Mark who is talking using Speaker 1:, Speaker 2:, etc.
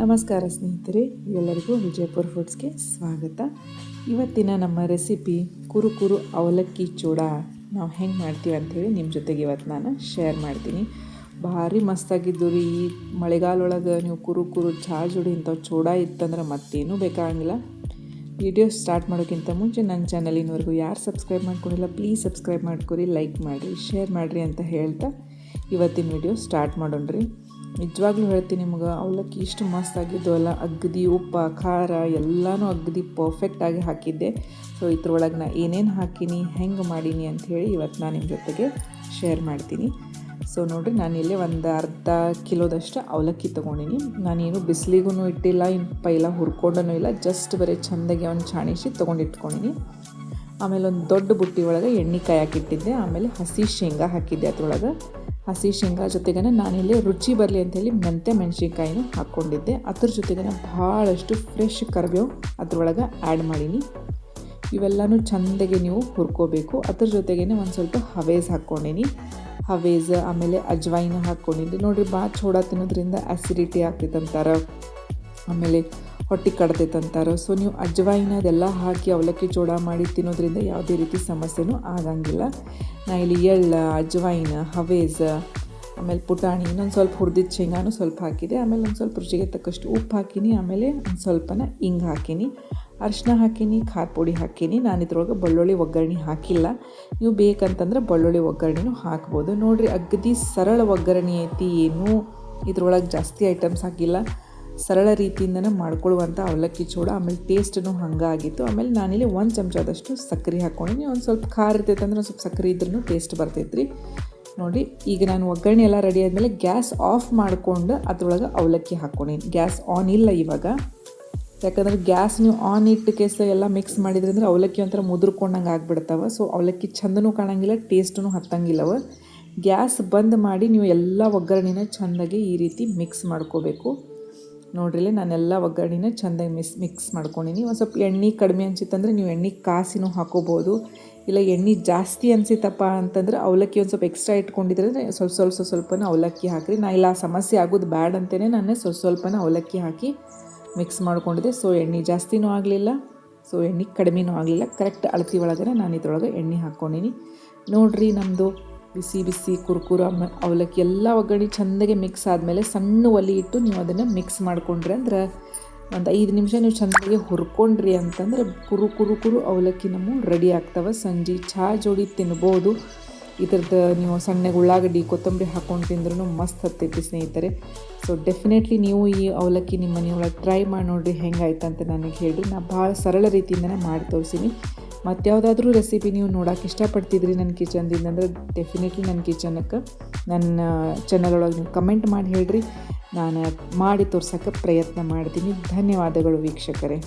Speaker 1: ನಮಸ್ಕಾರ ಸ್ನೇಹಿತರೆ, ಎಲ್ಲರಿಗೂ ವಿಜಯಪುರ ಫುಡ್ಸ್ಗೆ ಸ್ವಾಗತ. ಇವತ್ತಿನ ನಮ್ಮ ರೆಸಿಪಿ ಕುರು ಕುರು ಅವಲಕ್ಕಿ ಚೂಡ ನಾವು ಹೆಂಗೆ ಮಾಡ್ತೀವಿ ಅಂಥೇಳಿ ನಿಮ್ಮ ಜೊತೆಗೆ ಇವತ್ತು ನಾನು ಶೇರ್ ಮಾಡ್ತೀನಿ. ಭಾರಿ ಮಸ್ತಾಗಿದ್ದು ರೀ, ಈ ಮಳೆಗಾಲೊಳಗೆ ನೀವು ಕುರು ಕುರು ಚಾ ಜೋಡಿ ಇಂಥವು ಚೂಡ ಇತ್ತಂದ್ರೆ ಮತ್ತೇನೂ ಬೇಕಾಗಿಲ್ಲ. ವಿಡಿಯೋ ಸ್ಟಾರ್ಟ್ ಮಾಡೋಕ್ಕಿಂತ ಮುಂಚೆ ನನ್ನ ಚಾನಲ್ ಇನ್ನವರೆಗೂ ಯಾರು ಸಬ್ಸ್ಕ್ರೈಬ್ ಮಾಡ್ಕೊಂಡಿಲ್ಲ ಪ್ಲೀಸ್ ಸಬ್ಸ್ಕ್ರೈಬ್ ಮಾಡ್ಕೊರಿ ಲೈಕ್ ಮಾಡಿರಿ ಶೇರ್ ಮಾಡಿರಿ ಅಂತ ಹೇಳ್ತಾ ಇವತ್ತಿನ ವಿಡಿಯೋ ಸ್ಟಾರ್ಟ್ ಮಾಡೋಣ್ರಿ. ನಿಜವಾಗ್ಲೂ ಹೇಳ್ತೀನಿ ನಿಮ್ಗೆ, ಅವಲಕ್ಕಿ ಇಷ್ಟು ಮಸ್ತ್ ಆಗಿದ್ದು ಅಲ್ಲ, ಅಗ್ದಿ, ಉಪ್ಪು, ಖಾರ, ಎಲ್ಲನೂ ಪರ್ಫೆಕ್ಟ್ ಪರ್ಫೆಕ್ಟಾಗಿ ಹಾಕಿದ್ದೆ. ಸೊ ಇದ್ರೊಳಗೆ ನಾ ಏನೇನು ಹಾಕೀನಿ, ಹೆಂಗೆ ಮಾಡೀನಿ ಅಂಥೇಳಿ ಇವತ್ತು ನಾನು ನಿಮ್ಮ ಜೊತೆಗೆ ಶೇರ್ ಮಾಡ್ತೀನಿ. ಸೊ ನೋಡಿರಿ, ನಾನು ಇಲ್ಲೇ ಒಂದು ಅರ್ಧ ಕಿಲೋದಷ್ಟು ಅವಲಕ್ಕಿ ತೊಗೊಂಡಿನಿ. ನಾನೇನು ಬಿಸಿಲಿಗೂ ಇಟ್ಟಿಲ್ಲ ಇನ್ನು ಪೈಲ ಹುರ್ಕೊಂಡೂ ಇಲ್ಲ ಜಸ್ಟ್ ಬರೀ ಚೆಂದಾಗಿ ಒಂದು ಚಾಣಿಸಿ ತೊಗೊಂಡು ಇಟ್ಕೊಂಡಿನಿ ಆಮೇಲೆ ಒಂದು ದೊಡ್ಡ ಬುಟ್ಟಿ ಒಳಗೆ ಎಣ್ಣೆ ಕಾಯಿ ಹಾಕಿಟ್ಟಿದ್ದೆ ಆಮೇಲೆ ಹಸಿ ಶೇಂಗಾ ಹಾಕಿದ್ದೆ ಅದ್ರೊಳಗೆ. ಹಸಿ ಶೇಂಗಾ ಜೊತೆಗೆ ನಾನಿಲ್ಲಿ ರುಚಿ ಬರಲಿ ಅಂತೇಳಿ ಮೆಂತೆ ಮೆಣಸಿನ್ಕಾಯಿನೂ ಹಾಕ್ಕೊಂಡಿದ್ದೆ. ಅದ್ರ ಜೊತೆಗೆ ಭಾಳಷ್ಟು ಫ್ರೆಶ್ ಕರಿಬೇವು ಅದ್ರೊಳಗೆ ಆ್ಯಡ್ ಮಾಡೀನಿ. ಇವೆಲ್ಲನೂ ಚೆಂದಗೆ ನೀವು ಹುರ್ಕೋಬೇಕು. ಅದ್ರ ಜೊತೆಗೇ ಒಂದು ಸ್ವಲ್ಪ ಹವೇಸ್ ಹಾಕ್ಕೊಂಡೀನಿ. ಹವೇಸ್ ಆಮೇಲೆ ಅಜ್ವಾಯಿನ ಹಾಕ್ಕೊಂಡಿದ್ದೆ. ನೋಡಿರಿ ಭಾಳ ಚೋಡ ತಿನ್ನೋದ್ರಿಂದ ಆ್ಯಸಿಡಿಟಿ ಆಗ್ತೈತೆ ಅಂತಾರೆ ಆಮೇಲೆ ಹೊಟ್ಟೆ ಕಡ್ತೈತೆ ಸೊ ನೀವು ಅಜ್ವಾಯಿನ ಅದೆಲ್ಲ ಹಾಕಿ ಅವಲಕ್ಕಿ ಚೂಡ ಮಾಡಿ ತಿನ್ನೋದ್ರಿಂದ ಯಾವುದೇ ರೀತಿ ಸಮಸ್ಯೆನೂ ಆಗಂಗಿಲ್ಲ. ನಾ ಇಲ್ಲಿ ಎಳ್ಳ, ಅಜ್ವಾಯಿನ ಹವೇಜ ಆಮೇಲೆ ಪುಟಾಣಿ, ಇನ್ನೊಂದು ಸ್ವಲ್ಪ ಹುರಿದಿದ್ದ ಶೇಂಗಾನು ಸ್ವಲ್ಪ ಹಾಕಿದೆ. ಆಮೇಲೆ ಒಂದು ಸ್ವಲ್ಪ ರುಚಿಗೆ ತಕ್ಕಷ್ಟು ಉಪ್ಪು ಹಾಕೀನಿ, ಆಮೇಲೆ ಒಂದು ಸ್ವಲ್ಪನ ಹಿಂಗೆ ಹಾಕೀನಿ. ಅರಿಶಿನ ಹಾಕೀನಿ, ಖಾರ ಪುಡಿ ಹಾಕೀನಿ. ನಾನು ಇದ್ರೊಳಗೆ ಬೆಳ್ಳುಳ್ಳಿ, ಒಗ್ಗರಣೆ ಹಾಕಿಲ್ಲ. ನೀವು ಬೇಕಂತಂದ್ರೆ ಬೆಳ್ಳುಳ್ಳಿ, ಒಗ್ಗರಣೆನೂ ಹಾಕ್ಬೋದು. ನೋಡಿರಿ, ಅಗದಿ ಸರಳ ಒಗ್ಗರಣೆ ಐತಿ, ಏನೂ ಇದ್ರೊಳಗೆ ಜಾಸ್ತಿ ಐಟಮ್ಸ್ ಹಾಕಿಲ್ಲ. ಸರಳ ರೀತಿಯಿಂದನೇ ಮಾಡ್ಕೊಳ್ಳುವಂಥ ಅವಲಕ್ಕಿ ಚೂಡ ಆಮೇಲೆ ಟೇಸ್ಟೂ ಹಂಗೆ ಆಗಿತ್ತು ಆಮೇಲೆ ನಾನಿಲ್ಲಿ ಒಂದು ಚಮಚದಷ್ಟು ಸಕ್ಕರೆ ಹಾಕ್ಕೊಂಡಿನಿ. ಒಂದು ಸ್ವಲ್ಪ ಖಾರ ಇರ್ತೈತೆ ಅಂದ್ರೆ ಸ್ವಲ್ಪ ಸಕ್ಕರೆ ಇದ್ರೂ ಟೇಸ್ಟ್ ಬರ್ತೈತ್ರಿ. ನೋಡಿ, ಈಗ ನಾನು ಒಗ್ಗರಣೆ ಎಲ್ಲ ರೆಡಿ ಆದಮೇಲೆ ಗ್ಯಾಸ್ ಆಫ್ ಮಾಡ್ಕೊಂಡು ಅದ್ರೊಳಗೆ ಅವಲಕ್ಕಿ ಹಾಕ್ಕೊಂಡಿನಿ. ಗ್ಯಾಸ್ ಆನ್ ಇಲ್ಲ ಇವಾಗ. ಯಾಕಂದ್ರೆ ಗ್ಯಾಸ್ ನೀವು ಆನ್ ಇಟ್ಟು ಕೇಸ ಎಲ್ಲ ಮಿಕ್ಸ್ ಮಾಡಿದ್ರಿಂದ ಅವಲಕ್ಕಿ ಒಂಥರ ಮುದುರ್ಕೊಂಡಂಗೆ ಆಗ್ಬಿಡ್ತಾವೆ. ಸೊ ಅವಲಕ್ಕಿ ಚಂದನೂ ಕಾಣಂಗಿಲ್ಲ ಟೇಸ್ಟೂ ಹತ್ತಂಗಿಲ್ಲವ. ಗ್ಯಾಸ್ ಬಂದ್ ಮಾಡಿ ನೀವು ಎಲ್ಲ ಒಗ್ಗರಣೆನ ಚೆಂದಾಗಿ ಈ ರೀತಿ ಮಿಕ್ಸ್ ಮಾಡ್ಕೋಬೇಕು. ನೋಡ್ರಿ ನಾನೆಲ್ಲ ಒಗ್ಗರಣೆನ ಚೆಂದಾಗಿ ಮಿಸ್, ಮಿಕ್ಸ್ ಮಾಡ್ಕೊಂಡಿನಿ. ಒಂದು ಸ್ವಲ್ಪ ಎಣ್ಣೆ ಕಡಿಮೆ ಅನ್ಸಿತ್ತಂದ್ರೆ ನೀವು ಎಣ್ಣೆ ಕಾಸಿನೂ ಹಾಕೋಬೋದು. ಇಲ್ಲ ಎಣ್ಣೆ ಜಾಸ್ತಿ ಅನಿಸಿತಪ್ಪ ಅಂತಂದ್ರೆ ಅವಲಕ್ಕಿ ಒಂದು ಸ್ವಲ್ಪ ಎಕ್ಸ್ಟ್ರಾ ಇಟ್ಕೊಂಡಿದ್ರೆ ಸ್ವಲ್ಪ ಸ್ವಲ್ಪ ಸ್ವಲ್ಪನ ಅವಲಕ್ಕಿ ಹಾಕಿರಿ. ನಾ ಇಲ್ಲ ಸಮಸ್ಯೆ ಆಗೋದು ಬ್ಯಾಡ್ ಅಂತಲೇ ನಾನು ಸ್ವಲ್ಪ ಸ್ವಲ್ಪನ ಅವಲಕ್ಕಿ ಹಾಕಿ ಮಿಕ್ಸ್ ಮಾಡ್ಕೊಂಡಿದ್ದೆ. ಸೊ ಎಣ್ಣೆ ಜಾಸ್ತಿನೂ ಆಗಲಿಲ್ಲ. ಸೊ ಎಣ್ಣೆ ಕಡಿಮೆನೂ ಆಗಲಿಲ್ಲ. ಕರೆಕ್ಟ್ ಅಳತಿ ಒಳಗಡೆ ನಾನು ಇದ್ರೊಳಗೆ ಎಣ್ಣೆ ಹಾಕ್ಕೊಂಡಿನಿ ನೋಡಿರಿ ನಮ್ಮದು ಬಿಸಿ ಬಿಸಿ ಕುರ್ಕುರ ಅವಲಕ್ಕಿ ಎಲ್ಲ ಒಗ್ಗರಣೆ ಚೆಂದಾಗಿ ಮಿಕ್ಸ್ ಆದಮೇಲೆ ಸಣ್ಣ ಒಲಿ ಇಟ್ಟು ನೀವು ಅದನ್ನು ಮಿಕ್ಸ್ ಮಾಡ್ಕೊಂಡ್ರಿ ಅಂದ್ರೆ ಒಂದು ಐದು ನಿಮಿಷ ನೀವು ಚೆಂದಾಗಿ ಹುರ್ಕೊಂಡ್ರಿ ಅಂತಂದ್ರೆ ಕುರು ಕುರು ಕುರು ಅವಲಕ್ಕಿ ನಮ್ಮ ರೆಡಿ ಆಗ್ತವೆ. ಸಂಜೆ ಚಹಾ ಜೋಡಿ ತಿನ್ಬೋದು. ಇದ್ರದ್ದು ನೀವು ಸಣ್ಣಗೆ ಉಳ್ಳಾಗಡ್ಡಿ, ಕೊತ್ತಂಬರಿ ಹಾಕ್ಕೊಂಡು ತಿಂದ್ರೂ ಮಸ್ತ್ ಹತ್ತೈತಿ ಸ್ನೇಹಿತರೆ. ಸೊ ಡೆಫಿನೆಟ್ಲಿ ನೀವು ಈ ಅವಲಕ್ಕಿ ನಿಮ್ಮ ಮನೆಯೊಳಗೆ ಟ್ರೈ ಮಾಡಿ ನೋಡಿರಿ ಹೆಂಗಾಯ್ತು ಅಂತ ನನಗೆ ಹೇಳಿರಿ. ನಾನು ಭಾಳ ಸರಳ ರೀತಿಯಿಂದನೇ ಮಾಡಿ ತೋರಿಸೀನಿ. ಮತ್ತು ಯಾವುದಾದ್ರೂ ರೆಸಿಪಿ ನೀವು ನೋಡೋಕೆ ಇಷ್ಟಪಡ್ತಿದ್ರಿ ನನ್ನ ಕಿಚನ್ದಿಂದ ಅಂದರೆ ಡೆಫಿನೆಟ್ಲಿ ನನ್ನ ಕಿಚನಕ್ಕೆ ನನ್ನ ಚಾನಲ್ ಒಳಗೆ ನೀವು ಕಮೆಂಟ್ ಮಾಡಿ ಹೇಳ್ರಿ. ನಾನು ಮಾಡಿ ತೋರ್ಸೋಕ್ಕೆ ಪ್ರಯತ್ನ ಮಾಡ್ತೀನಿ. ಧನ್ಯವಾದಗಳು ವೀಕ್ಷಕರೇ.